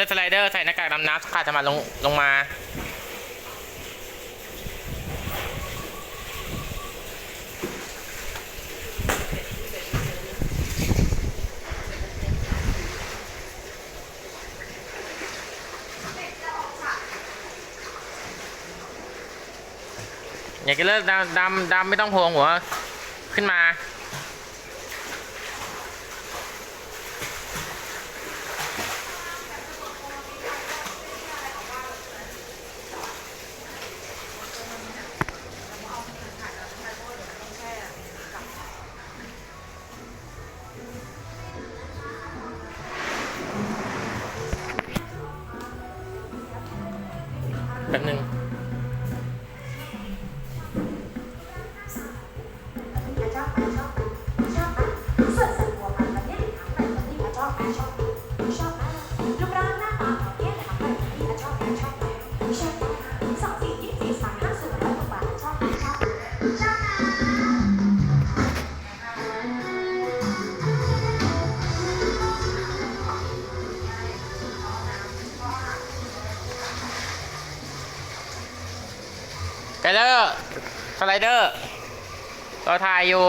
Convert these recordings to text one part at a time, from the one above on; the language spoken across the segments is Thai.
เลอร์สไลเดอร์ใส่หน้ากากดำน้ำขาดจะมาลงลงมาอยากจะเลิกดำดำดำไม่ต้องโผล่หัว ขึ้นมา สไลเดอร์เราถ่ายอยู่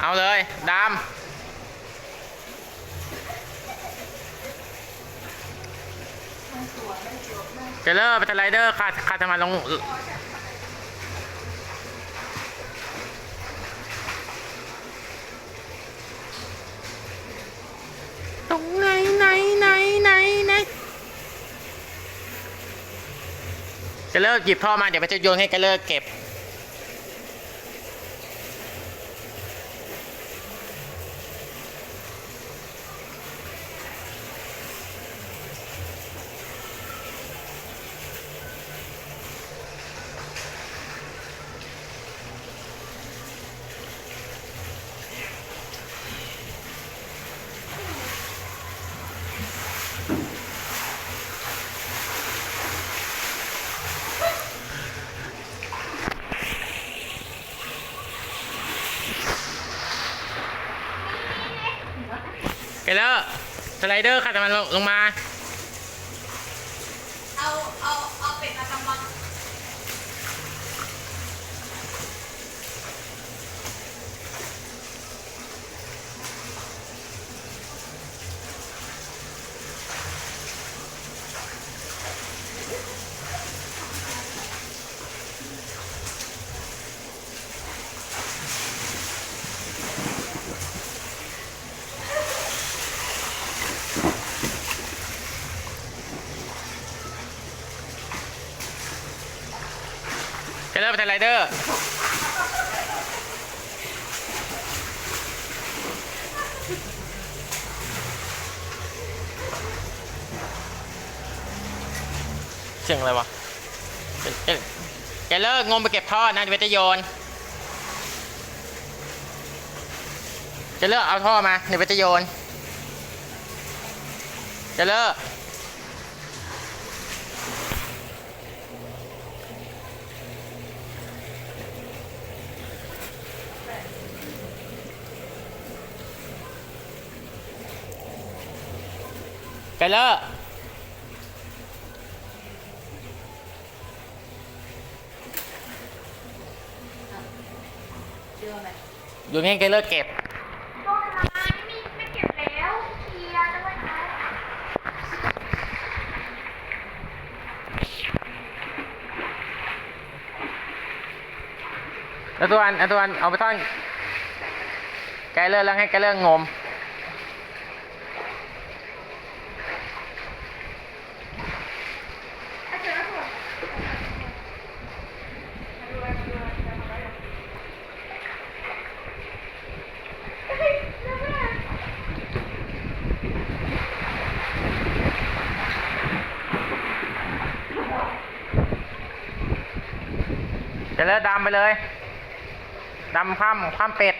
เอาเลยดำไกเลอร์เป็นสไลเดอร์ขาดขาดจะมลงตรงไหนไหนไหนไหนไหน จะเลิกหยิบท่อมาเดี๋ยวมันจะโยนให้แกเลิกเก็บ เกเลอร์สไลเดอร์ขาดจะมาลงลงมาเอาเอาเป็ดมากำลัง แกเลิกเป็นสไลเดอร์เสียงอะไรวะแกแกเลิกงมไปเก็บท่อนะเดี๋ยวไปจะโยนแจะเลิกเอาท่อมาเดี๋ยวจะโยนแจะเลิก ไกเลอร์เชื่อไหมอยู่นี่ไกเลอร์เก็บโดนอะไรไม่มีไม่เก็บแล้วเคลียร์ด้วยนะแล้วตัวอันแล้วตัวอันเอาไปท่อนไกเลอร์แล้วให้ไกเลอร์งม จะเลิกดำไปเลยดำข้ามข้ามเป็ด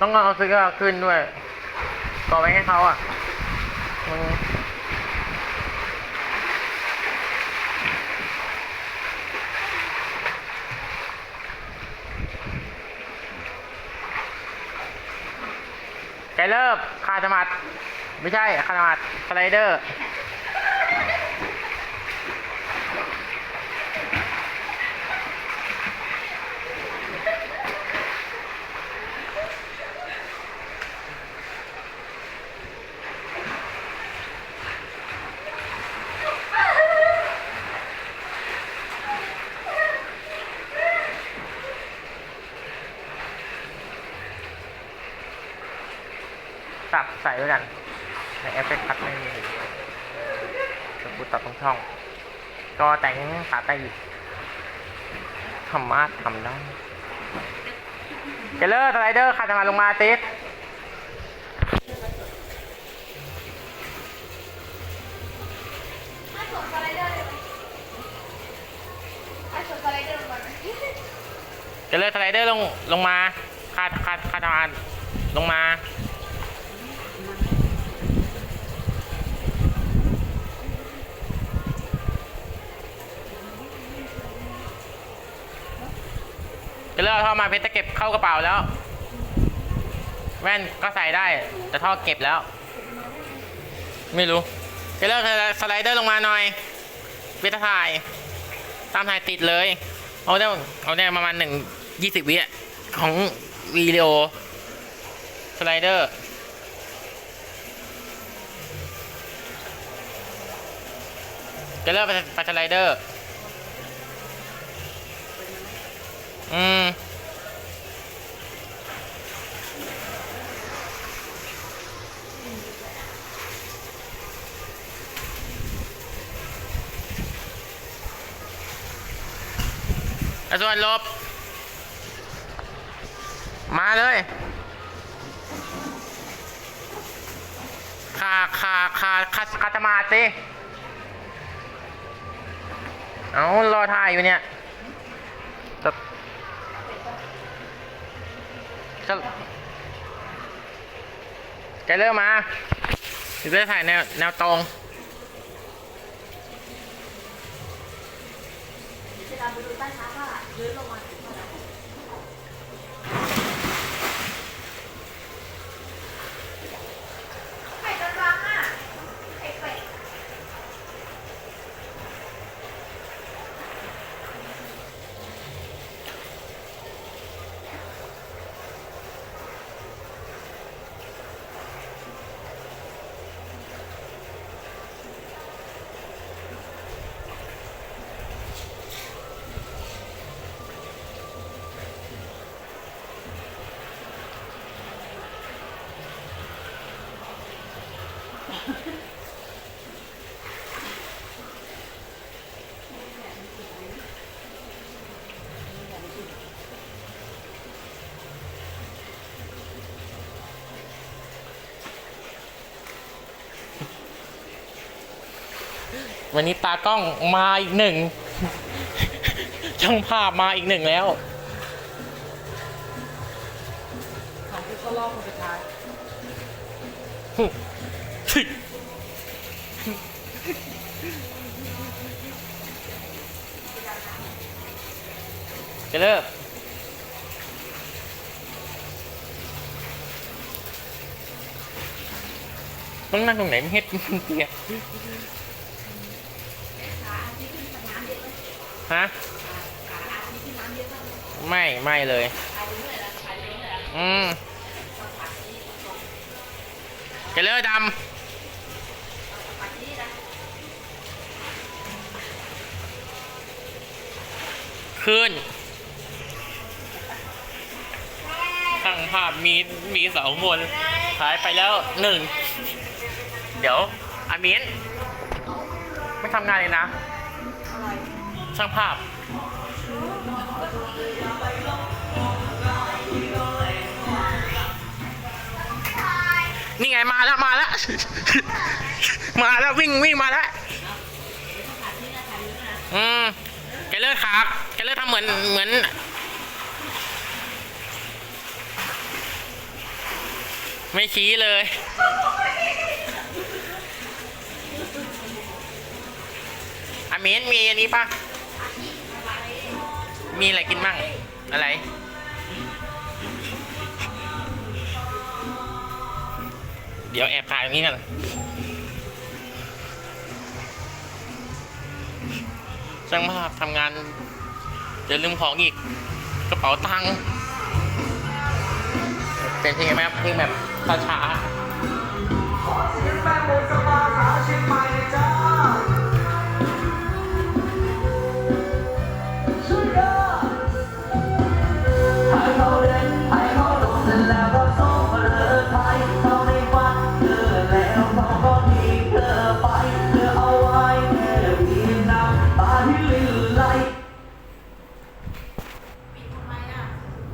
ต้องเอาเสื้อขึ้นด้วยต่อไปให้เขาอะไกลเลิกคาสมัติ ไม่ใช่คาดสไลเดอร์สับใส่ด้วยกัน ในเอฟเฟกต์คัดไม่มีจะกูตัดตรงช่อง ก็แต่งขาไตอีกทำมาทำได้เกลเลอร์สไลเดอร์ขาดมาลงมาติดถ้าสวมสไลเดอร์เลยไหมถ้าสวมสไลเดอร์ลงมาไหมเกลเลอร์สไลเดอร์ลงลงมาขาดขาดขาดมาลงมา เลเลอร์เอาท่อมาเพชรจะเก็บเข้ากระเป๋าแล้ว แว่นก็ใส่ได้ แต่ท่อเก็บแล้ว ไม่รู้เกลเลอร์สไลเดอร์ลงมาหน่อยเวทถ่าย ตามถ่ายติดเลย เอาได้เอาได้ประมาณหนึ่งยี่สิบวิของวิดีโอสไลเดอร์เกลเลอร์ไปไปสไลเดอร์ อส่วนลบ มาเลยคาคาคาคาคาตมาสิเอารอถ่ายอยู่เนี่ยจะจะแกเริ่มมาจะได้ถ่ายแนวแนวตรง จะตามไปดูใต้เท้าว่ายืนลงมาถึงเมื่อไ วันนี้ตากล้องมาอีกหนึ่ง ช่างภาพมาอีกหนึ่งแล้วของที่ก็รอบคนสุดท้ายจะเลิกต้องนั่งตรงไหนไม่เฮ็ดมันเปียก ฮะไม่ไม่เลย อืมจะเลิกดำขึ้นช่างภาพมีมีสองคนหายไปแล้วหนึ่ง เดี๋ยวอามินไม่ทำงานเลยนะ ช่างภาพนี่ไงมาแล้วมาแล้ว มาแล้ววิ่งวิ่งมาแล้วอืมแกเลิกขาแกเลิกทำเหมือนเหมือนไม่ชี้เลยอามินมีอันนี้ปะ มีอะไรกินมั่ง อะไร เดี๋ยวแอบถ่ายตรงนี้กันช่างภาพทำงานจะลืมของอีก กระเป๋าตังค์เป็นเพลงไหมครับเพลงแบบช้าๆ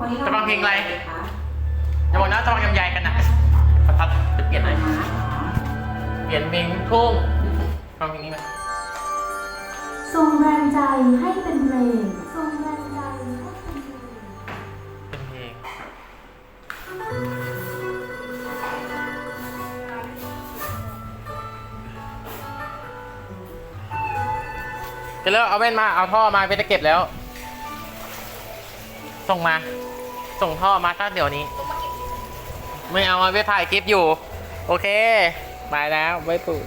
จะฟังเพลงอะไร อย่าบอกนะจะฟังยำใหญ่กันนะประทัดจะเปลี่ยนอะไรเปลี่ยนเพลงลูกทุ่งฟังเพลงนี้ไหมส่งแรงใจให้เป็นเพลงส่งแรงใจให้เป็นเพลงเป็นเพลงเจะเลิกเอาแว่นมา เอาท่อมาไปจะเก็บแล้ว ส่งมา ส่งท่อมาตั้งเดี๋ยวนี้ ไม่เอาไปถ่ายคลิปอยู่ โอเค ไปแล้วไว้ปุ๋ย